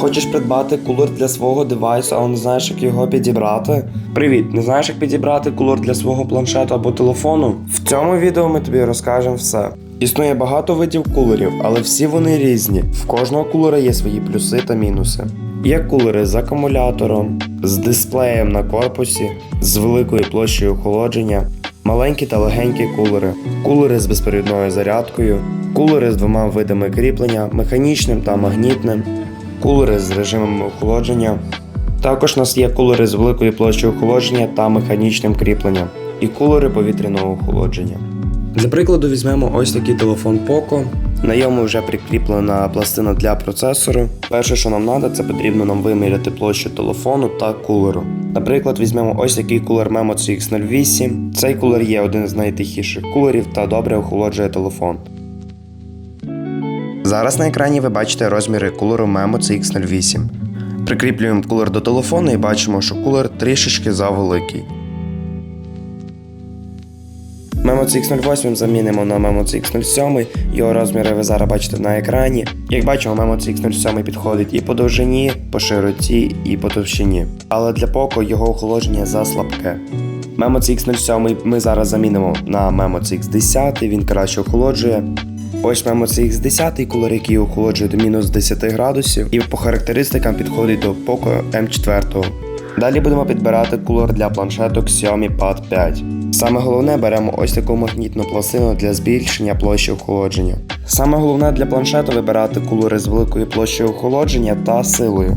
Хочеш придбати кулер для свого девайсу, але не знаєш, як його підібрати? Привіт, не знаєш, як підібрати кулер для свого планшету або телефону? В цьому відео ми тобі розкажемо все. Існує багато видів кулерів, але всі вони різні. В кожного кулера є свої плюси та мінуси. Є кулери з акумулятором, з дисплеєм на корпусі, з великою площею охолодження, маленькі та легенькі кулери, кулери з безпередною зарядкою, кулери з двома видами кріплення, механічним та магнітним, кулери з режимами охолодження. Також у нас є кулери з великою площею охолодження та механічним кріпленням, і кулери повітряного охолодження. Для прикладу візьмемо ось такий телефон Poco. На ньому вже прикріплена пластина для процесору. Перше, що нам треба, це потрібно нам виміряти площу телефону та кулеру. Наприклад, візьмемо ось такий кулер Memo CX08. Цей кулер є один з найтихіших кулерів та добре охолоджує телефон. Зараз на екрані ви бачите розміри кулеру Memo CX08. Прикріплюємо кулер до телефону і бачимо, що кулер трішечки завеликий. Memo CX08 замінимо на Memo CX07, його розміри ви зараз бачите на екрані. Як бачимо, Memo CX07 підходить і по довжині, по широті, і по товщині. Але для Poco його охолодження заслабке. Memo CX07 ми зараз замінимо на Memo CX10, він краще охолоджує. Ось Memo CX10 кулер, який охолоджує до мінус 10 градусів, і по характеристикам підходить до Poco M4. Далі будемо підбирати кулер для планшету Xiaomi Pad 5. Саме головне беремо ось таку магнітну пластину для збільшення площі охолодження. Саме головне для планшету вибирати кулери з великою площею охолодження та силою.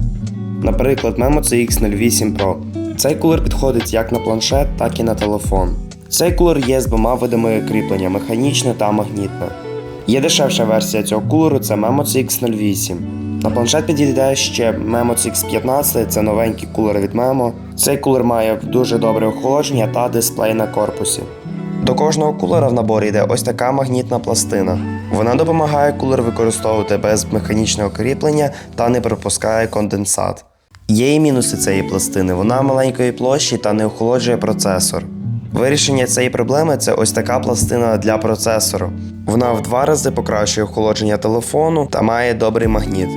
Наприклад, Memo CX08 Pro. Цей кулер підходить як на планшет, так і на телефон. Цей кулер є з двома видами кріплення механічне та магнітне. Є дешевша версія цього кулеру це Memo CX08. На планшет підійде ще Memo CX15, це новенький кулер від Memo. Цей кулер має дуже добре охолодження та дисплей на корпусі. До кожного кулера в наборі йде ось така магнітна пластина. Вона допомагає кулер використовувати без механічного кріплення та не пропускає конденсат. Є і мінуси цієї пластини, вона маленької площі та не охолоджує процесор. Вирішення цієї проблеми це ось така пластина для процесору. Вона в два рази покращує охолодження телефону та має добрий магніт.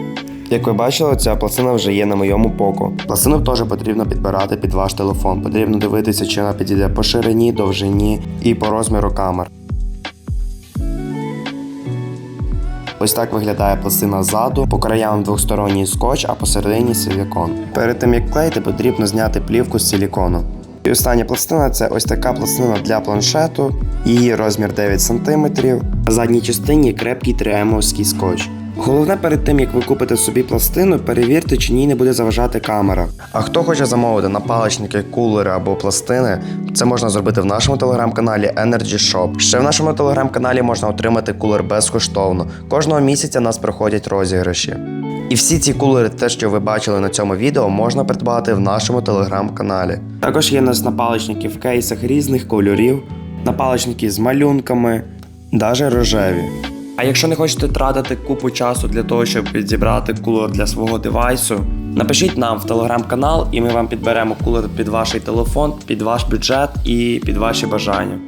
Як ви бачили, ця пластина вже є на моєму поку. Пластину теж потрібно підбирати під ваш телефон. Потрібно дивитися, чи вона підійде по ширині, довжині і по розміру камер. Ось так виглядає пластина ззаду, по краям двосторонній скотч, а посередині силікон. Перед тим як клеїти, потрібно зняти плівку з силікону. І остання пластина це ось така пластина для планшету, її розмір 9 см. На задній частині крепкий 3М-овський скотч. Головне перед тим, як ви купите собі пластину, перевірте, чи ній не буде заважати камера. А хто хоче замовити напаличники, кулери або пластини, це можна зробити в нашому телеграм-каналі Energy Shop. Ще в нашому телеграм-каналі можна отримати кулер безкоштовно. Кожного місяця нас проходять розіграші. І всі ці кулери, те, що ви бачили на цьому відео, можна придбати в нашому телеграм-каналі. Також є у нас напаличники в кейсах різних кольорів, напаличники з малюнками, навіть рожеві. А якщо не хочете тратити купу часу для того, щоб підібрати кулер для свого девайсу, напишіть нам в телеграм-канал, і ми вам підберемо кулер під ваш телефон, під ваш бюджет і під ваші бажання.